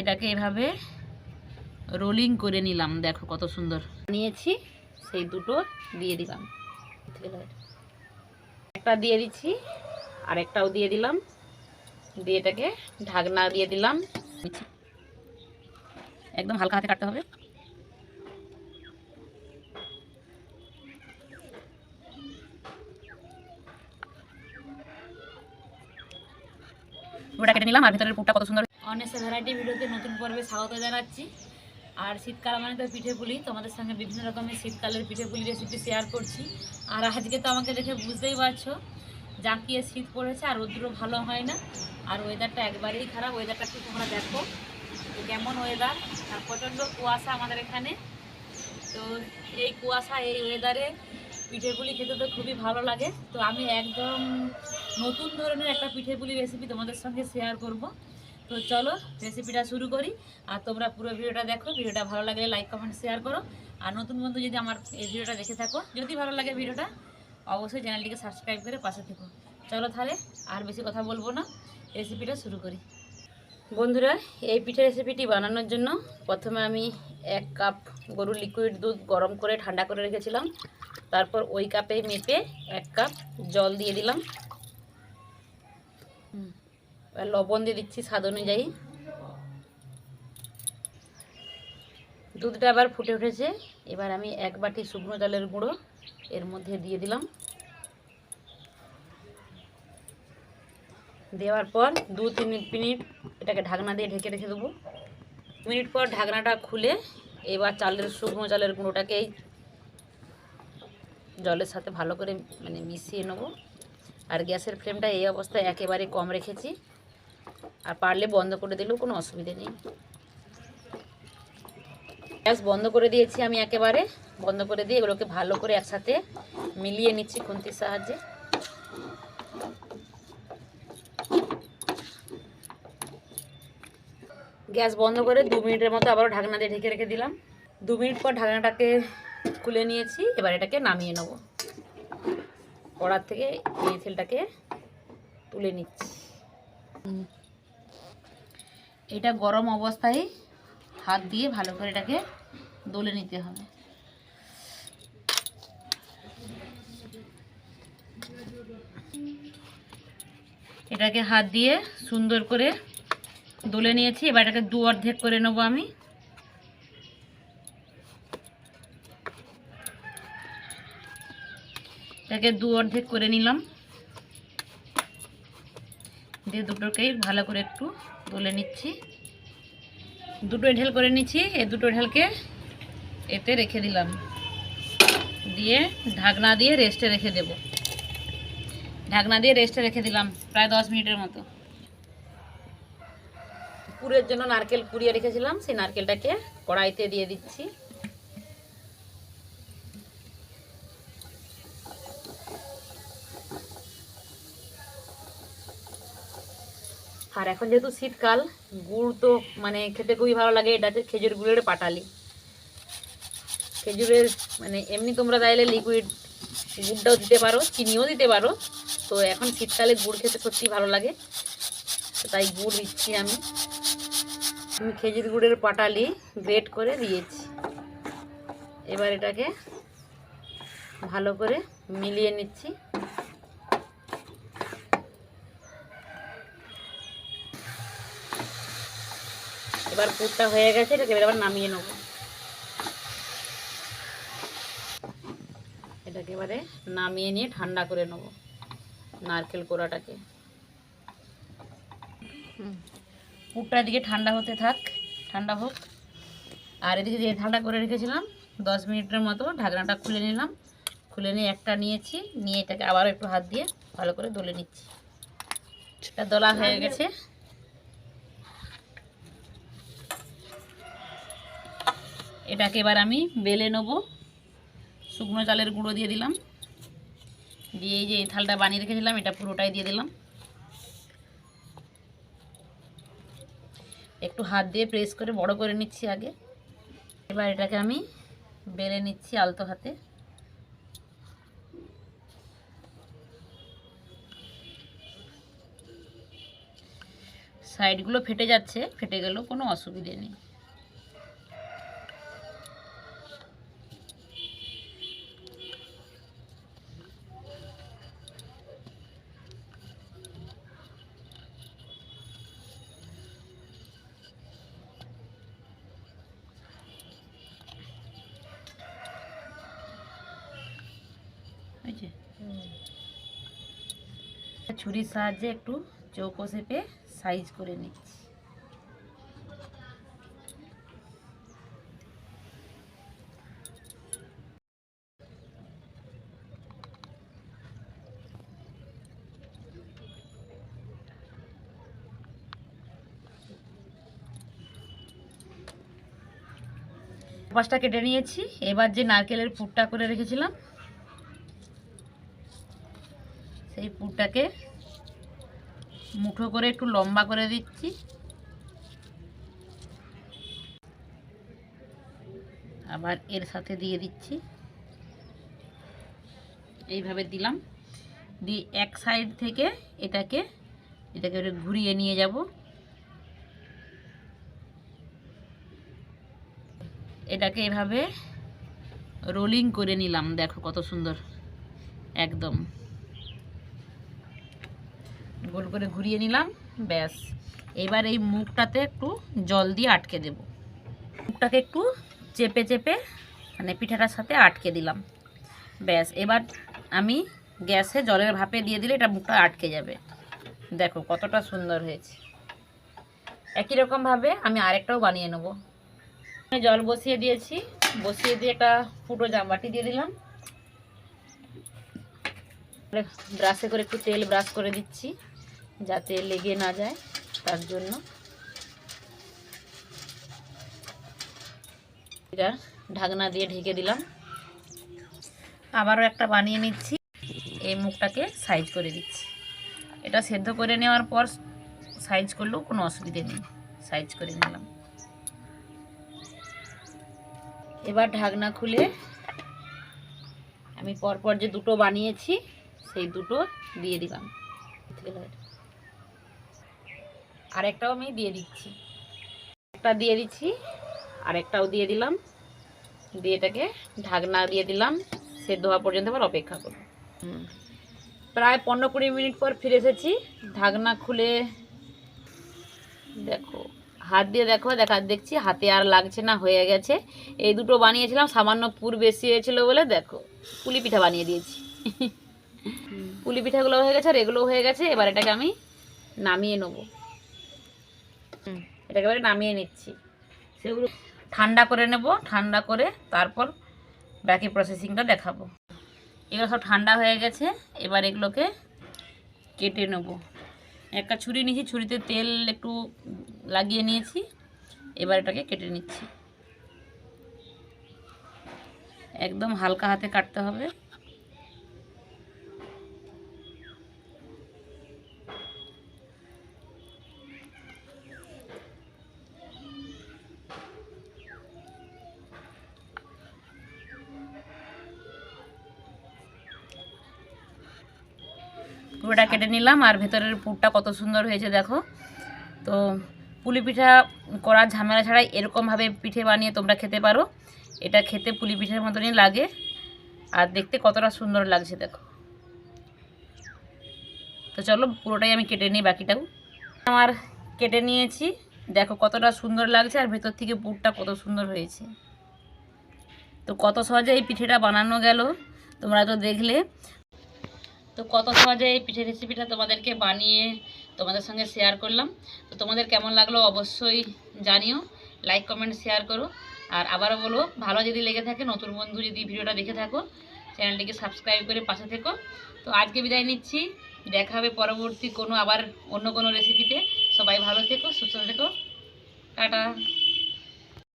এটাকে এভাবে রোলিং করে নিলাম। দেখো কত সুন্দর। নিয়েছি সেই দুটো দিয়ে দিলাম। একটা দিয়ে দিচ্ছি আর একটাও দিয়ে দিলাম। দিয়ে এটাকে ঢাকনা দিয়ে দিলাম। একদম হালকা হাতে কাটতে হবে। পুরোটা কেটে নিলাম আর ভিতরের পুরটা কত সুন্দর অনেসে ভ্যারাইটি ভিডিওতে নতুন পর্বে স্বাগত জানাচ্ছি। আর শীতকাল মানে তো পিঠে পুলি তোমাদের সঙ্গে বিভিন্ন রকমের শীতকালের পিঠে পুলি রেসিপি শেয়ার করছি। আর আজকে তো আমাকে দেখে বুঝতেই পারছ, জাঁকিয়ে শীত পড়েছে আর রোদ্র ভালো হয় না। আর ওয়েদারটা একবারেই খারাপ ওয়েদারটা একটু তোমরা দেখো কেমন ওয়েদার আর প্রচণ্ড কুয়াশা আমাদের এখানে। তো এই কুয়াশা, এই ওয়েদারে পিঠে পুলি খেতে তো খুবই ভালো লাগে। তো আমি একদম নতুন ধরনের একটা পিঠে পুলি রেসিপি তোমাদের সঙ্গে শেয়ার করব। তো চলো রেসিপিটা শুরু করি। আর তোমরা পুরো ভিডিওটা দেখো। ভিডিওটা ভালো লাগলে লাইক কমেন্ট শেয়ার করো। আর নতুন বন্ধু যদি আমার এই ভিডিওটা দেখে থাকো, যদি ভালো লাগে ভিডিওটা, অবশ্যই চ্যানেলটিকে সাবস্ক্রাইব করে পাশে থেকো। চলো তাহলে আর বেশি কথা বলব না। রেসিপিটা শুরু করি। বন্ধুরা, এই পিঠে রেসিপিটি বানানোর জন্য প্রথমে আমি এক কাপ গরুর লিকুইড দুধ গরম করে ঠান্ডা করে রেখেছিলাম। তারপর ওই কাপে মেপে এক কাপ জল দিয়ে দিলাম। লবণ দিয়ে দিচ্ছি স্বাদ অনুযায়ী। দুধটা আবার ফুটে উঠেছে। এবার আমি এক বাটি শুকনো জলের গুঁড়ো এর মধ্যে দিয়ে দিলাম। দেওয়ার পর দু তিন মিনিট এটাকে ঢাকনা দিয়ে ঢেকে রেখে দেবো। মিনিট পর ঢাকনাটা খুলে এবার চালের শুকনো চালের গুঁড়োটাকে জলের সাথে ভালো করে মানে মিশিয়ে নেব। আর গ্যাসের ফ্লেমটা এই অবস্থায় একেবারে কম রেখেছি। আর পারলে বন্ধ করে দিলেও কোনো অসুবিধে নেই। গ্যাস বন্ধ করে দিয়েছি আমি একেবারে। বন্ধ করে দিয়ে এগুলোকে ভালো করে একসাথে মিলিয়ে নিচ্ছি খুন্তির সাহায্যে। গ্যাস বন্ধ করে দু মিনিটের মতো আবারও ঢাকনা দিয়ে ঢেকে রেখে দিলাম। দু মিনিট পর ঢাকনাটাকে খুলে নিয়েছি, এবার এটাকে নামিয়ে নেব। কড়ার থেকে এই তুলে নিচ্ছি। এটা গরম অবস্থায় হাত দিয়ে ভালো করে এটাকে দলে নিতে হবে। এটাকে হাত দিয়ে সুন্দর করে দলে নিয়েছি, এবার এটাকে দু অর্ধেক করে নেব আমি। এটাকে দু অর্ধেক করে নিলাম। দিয়ে দুটোকেই ভালো করে একটু দলে নিচ্ছি। দুটো ঢেল করে নিচ্ছি এই দুটো ঢেলকে এতে রেখে দিলাম। দিয়ে ঢাকনা দিয়ে রেস্টে রেখে দেব। ঢাকনা দিয়ে রেস্টে রেখে দিলাম প্রায় দশ মিনিটের মতো। পুরের জন্য নারকেল পুড়িয়ে রেখেছিলাম, সেই নারকেলটাকে কড়াইতে দিয়ে দিচ্ছি। আর এখন যেহেতু শীতকাল, গুড় তো মানে খেতে খুবই ভালো লাগে, এটা হচ্ছে খেজুর গুড়ের পাটালি। খেজুরের মানে এমনি তোমরা চাইলে লিকুইড গুড়টাও দিতে পারো, চিনিও দিতে পারো। তো এখন শীতকালে গুড় খেতে সত্যি ভালো লাগে। তো তাই গুড় দিচ্ছি আমি। আমি খেজুর গুড়ের পাটালি গ্রেট করে দিয়েছি। এবার এটাকে ভালো করে মিলিয়ে নিচ্ছি। এবার পুরটা হয়ে গেছে, এটাকে এবার আবার নামিয়ে নেব। এটাকে এবারে নামিয়ে নিয়ে ঠান্ডা করে নেব, নারকেল কোড়াটাকে। পুরটা এদিকে ঠান্ডা হতে থাক, ঠান্ডা হোক। আর এদিকে যে ঠান্ডা করে রেখেছিলাম, দশ মিনিটের মতো ঢাকনাটা খুলে নিলাম। খুলে নিয়ে একটা নিয়েছি, নিয়ে এটাকে আবারও একটু হাত দিয়ে ভালো করে দলে নিচ্ছি। এটা দলা হয়ে গেছে। এটাকে এবার আমি বেলে নেব। শুকনো চালের গুঁড়ো দিয়ে দিলাম। দিয়ে এই যে এই থালটা বানিয়ে রেখেছিলাম, এটা পুরোটাই দিয়ে দিলাম। একটু হাত দিয়ে প্রেস করে বড় করে নিচ্ছি আগে। এবার এটাকে আমি বেলে নিচ্ছি আলতো হাতে। সাইডগুলো ফেটে যাচ্ছে, ফেটে গেলেও কোনো অসুবিধে নেই। ছুরির সাহায্যে একটু চৌকো শেপে সাইজ করে নিচ্ছি। পাঁচটা কেটে নিয়েছি। এবার যে নারকেলের পুরটা করে রেখেছিলাম পুরটাকে মুঠো করে একটু লম্বা করে দিচ্ছি। আবার এর সাথে দিয়ে দিচ্ছি। এইভাবে দিলাম। দিয়ে এক সাইড থেকে এটাকে এটাকে ঘুরিয়ে নিয়ে যাব। এটাকে এভাবে রোলিং করে নিলাম। দেখো কত সুন্দর। একদম। গোল করে ঘুরিয়ে নিলাম, ব্যাস। এবার এই মুখটাতে একটু জল দিয়ে আটকে দেব। মুখটাকে একটু চেপে চেপে মানে পিঠাটার সাথে আটকে দিলাম। ব্যাস, এবার আমি গ্যাসে জলের ভাপে দিয়ে দিলে এটা মুখটা আটকে যাবে। দেখো কতটা সুন্দর হয়েছে। একই রকমভাবে আমি আরেকটাও বানিয়ে নেব। জল বসিয়ে দিয়েছি। বসিয়ে দিয়ে একটা ফুটো জামবাটি দিয়ে দিলাম। ব্রাশে করে একটু তেল ব্রাশ করে দিচ্ছি। যাতে লেগে না যায়, তার জন্য। ঢাকনা দিয়ে ঢেকে দিলাম। আবারও একটা বানিয়ে নিচ্ছি। এই মুখটাকে সাইজ করে দিচ্ছি। এটা সেদ্ধ করে নেওয়ার পর সাইজ করলেও কোনো অসুবিধে নেই। সাইজ করে নিলাম। এবার ঢাকনা খুলে আমি পরপর যে দুটো বানিয়েছি, সেই দুটো দিয়ে দিলাম। আরেকটাও আমি দিয়ে দিচ্ছি। একটা দিয়ে দিচ্ছি আরেকটাও দিয়ে দিলাম। দিয়ে এটাকে ঢাকনা দিয়ে দিলাম সেদ্ধ হওয়া পর্যন্ত আবার অপেক্ষা করব। প্রায় পনেরো কুড়ি মিনিট পর ফিরে এসেছি। ঢাকনা খুলে দেখো হাত দিয়ে দেখো দেখা দেখছি হাতে আর লাগছে না হয়ে গেছে। এই দুটো বানিয়েছিলাম সামান্য পুর বেশি হয়েছিল বলে দেখো পুলি পিঠা বানিয়ে দিয়েছি। পুলি পিঠাগুলো হয়ে গেছে আর এগুলো হয়ে গেছে এবার এটাকে আমি নামিয়ে নেব। এটাকে এবারে নামিয়ে নিচ্ছি। সেগুলো ঠান্ডা করে নেব, ঠান্ডা করে তারপর বাকি প্রসেসিংটা দেখাবো। এগুলো সব ঠান্ডা হয়ে গেছে, এবার এগুলোকে কেটে নেব। একটা ছুরি নিয়েছি, ছুরিতে তেল একটু লাগিয়ে নিয়েছি, এবার এটাকে কেটে নিচ্ছি। একদম হালকা হাতে কাটতে হবে। পুরোটা কেটে নিলাম আর ভেতরের পুরটা কত সুন্দর হয়েছে দেখো। তো পুলি পিঠা করার ঝামেলা ছাড়াই এরকমভাবে পিঠে বানিয়ে তোমরা খেতে পারো। এটা খেতে পুলি পিঠের মতনই লাগে আর দেখতে কতটা সুন্দর লাগছে দেখো। তো চলো পুরোটাই আমি কেটে নিই বাকিটাও। আমার কেটে নিয়েছি। দেখো কতটা সুন্দর লাগছে আর ভেতর থেকে পুরটা কত সুন্দর হয়েছে। তো কত সহজে এই পিঠেটা বানানো গেল তোমরা তো দেখলে। তো কত সহজে এই পিঠের রেসিপিটা তোমাদেরকে বানিয়ে তোমাদের সঙ্গে শেয়ার করলাম। তো তোমাদের কেমন লাগল অবশ্যই জানিও লাইক কমেন্ট শেয়ার করো। আর আবারও বলো ভালো যদি লেগে থাকে, নতুন বন্ধু যদি ভিডিওটা দেখে থাকো, চ্যানেলটিকে সাবস্ক্রাইব করে পাশে থেকো। তো আজকে বিদায় নিচ্ছি, দেখা হবে পরবর্তী কোনো আবার অন্য কোনো রেসিপিতে সবাই ভালো থেকো, সুস্থ থেকো। টাটা।